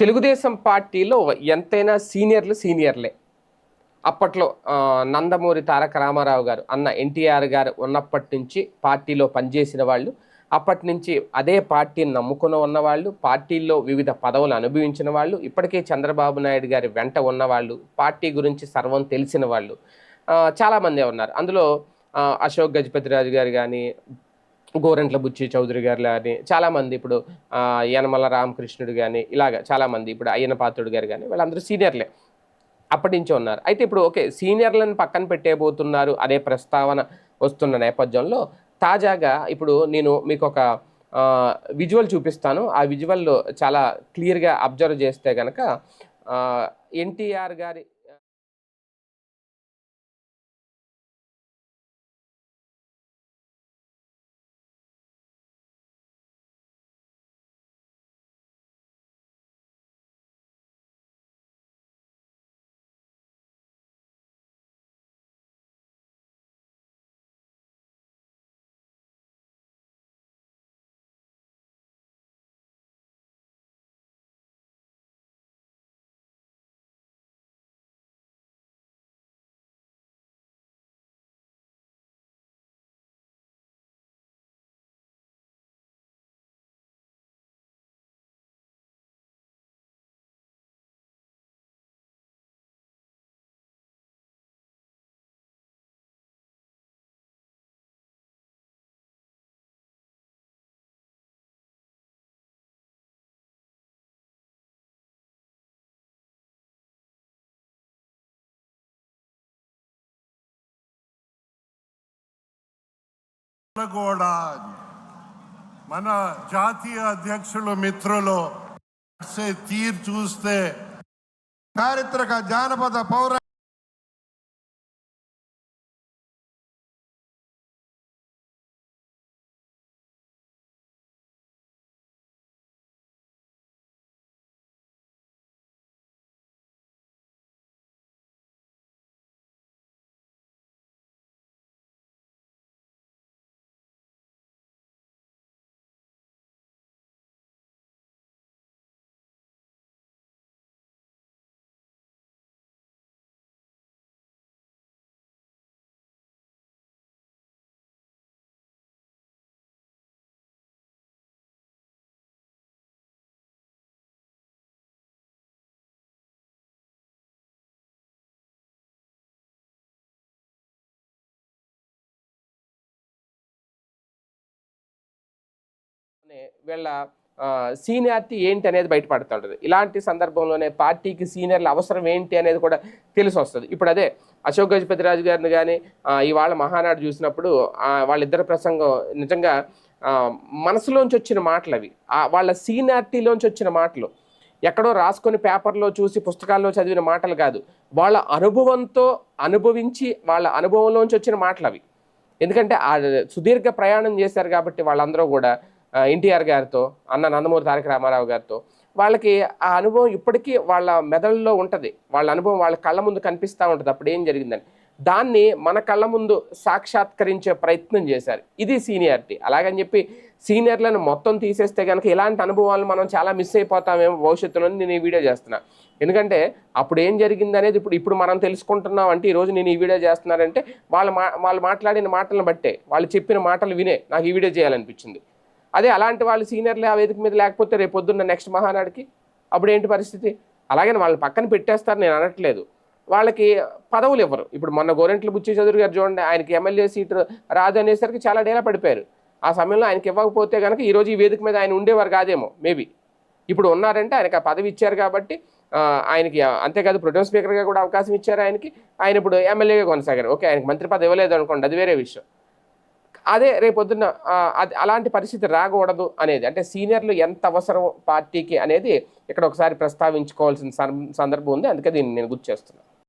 తెలుగుదేశం పార్టీలో ఎంతైనా సీనియర్లు సీనియర్లే. అప్పట్లో నందమూరి తారక రామారావు గారు అన్న ఎన్టీఆర్ గారు ఉన్నప్పటి నుంచి పార్టీలో పనిచేసిన వాళ్ళు అప్పటి నుంచి అదే పార్టీని నమ్ముకుని ఉన్నవాళ్ళు పార్టీల్లో వివిధ పదవులు అనుభవించిన వాళ్ళు ఇప్పటికే చంద్రబాబు నాయుడు గారి వెంట ఉన్నవాళ్ళు పార్టీ గురించి సర్వం తెలిసిన వాళ్ళు చాలామందే ఉన్నారు. అందులో అశోక్ గజపతిరాజు గారు కానీ గోరంట్ల బుచ్చి చౌదరి గారు కానీ చాలామంది ఇప్పుడు యనమల రామకృష్ణుడు కానీ ఇలాగ చాలామంది ఇప్పుడు అయ్యన పాత్రుడు గారు కానీ వాళ్ళందరూ సీనియర్లే. అప్పటి నుంచే ఉన్నారు. అయితే ఇప్పుడు ఓకే సీనియర్లను పక్కన పెట్టేబోతున్నారు అనే ప్రస్తావన వస్తున్న నేపథ్యంలో తాజాగా ఇప్పుడు నేను మీకు ఒక విజువల్ చూపిస్తాను. ఆ విజువల్లో చాలా క్లియర్గా అబ్జర్వ్ చేస్తే కనుక ఎన్టీఆర్ గారి కూడా మన జాతీయ అధ్యక్షులు మిత్రులు తీర్ తీరు చూస్తే చారిత్రక జానపద పౌర వీళ్ళ సీనియారిటీ ఏంటి అనేది బయటపడుతుంటుంది. ఇలాంటి సందర్భంలోనే పార్టీకి సీనియర్ల అవసరం ఏంటి అనేది కూడా తెలిసి వస్తుంది ఇప్పుడు అదే అశోక్ గజపతిరాజు గారిని కానీ ఇవాళ మహానాడు చూసినప్పుడు వాళ్ళిద్దరి ప్రసంగం నిజంగా మనసులోంచి వచ్చిన మాటలు అవి. వాళ్ళ సీనియారిటీలోంచి వచ్చిన మాటలు. ఎక్కడో రాసుకొని పేపర్లో చూసి పుస్తకాల్లో చదివిన మాటలు కాదు. వాళ్ళ అనుభవంతో అనుభవించి వాళ్ళ అనుభవంలోంచి వచ్చిన మాటలు అవి. ఎందుకంటే ఆ సుదీర్ఘ ప్రయాణం చేశారు కాబట్టి వాళ్ళందరూ కూడా ఎన్టీఆర్ గారితో అన్న నందమూరి తారక రామారావు గారితో వాళ్ళకి ఆ అనుభవం ఇప్పటికీ వాళ్ళ మెదడులో ఉంటుంది. వాళ్ళ అనుభవం వాళ్ళ కళ్ళ ముందు కనిపిస్తూ ఉంటుంది. అప్పుడు ఏం జరిగిందని. దాన్ని మన కళ్ళ ముందు సాక్షాత్కరించే ప్రయత్నం చేశారు. ఇది సీనియారిటీ. అలాగని చెప్పి సీనియర్లను మొత్తం తీసేస్తే కనుక ఇలాంటి అనుభవాలు మనం చాలా మిస్ అయిపోతామేమో భవిష్యత్తులో నేను ఈ వీడియో చేస్తున్నా. ఎందుకంటే అప్పుడు ఏం జరిగింది అనేది ఇప్పుడు ఇప్పుడు మనం తెలుసుకుంటున్నాం అంటే ఈరోజు నేను ఈ వీడియో చేస్తున్నానంటే వాళ్ళు మా వాళ్ళు మాట్లాడిన మాటలను బట్టే వాళ్ళు చెప్పిన మాటలు వినే నాకు ఈ వీడియో చేయాలనిపించింది. అదే అలాంటి వాళ్ళు సీనియర్లు ఆ వేదిక మీద లేకపోతే రేపు పొద్దున్న నెక్స్ట్ మహానాడికి. అప్పుడు ఏంటి పరిస్థితి? అలాగే వాళ్ళని పక్కన పెట్టేస్తారు నేను అనట్లేదు. వాళ్ళకి పదవులు ఇవ్వరు. ఇప్పుడు మొన్న గోరెంట్ల బుచ్చి చౌదరి గారు చూడండి ఆయనకి ఎమ్మెల్యే సీటు రాదు అనేసరికి చాలా డేలా పడిపోయారు. ఆ సమయంలో ఆయనకి ఇవ్వకపోతే కనుక ఈరోజు ఈ వేదిక మీద ఆయన ఉండేవారు కాదేమో మేబీ. ఇప్పుడు ఉన్నారంటే ఆయనకి ఆ పదవి ఇచ్చారు కాబట్టి ఆయనకి అంతేకాదు ప్రొటోన్ స్పీకర్గా కూడా అవకాశం ఇచ్చారు ఆయనకి. ఆయన ఇప్పుడు ఎమ్మెల్యేగా కొనసాగారు. ఓకే ఆయనకి మంత్రి పదవి ఇవ్వలేదు అనుకోండి అది వేరే విషయం. అదే రేపొద్దున అది అలాంటి పరిస్థితి రాకూడదు అనేది అంటే సీనియర్లు ఎంత అవసరం పార్టీకి అనేది ఇక్కడ ఒకసారి ప్రస్తావించుకోవాల్సిన సందర్భం ఉంది. అందుకే దీన్ని నేను గుర్తు చేస్తున్నాను.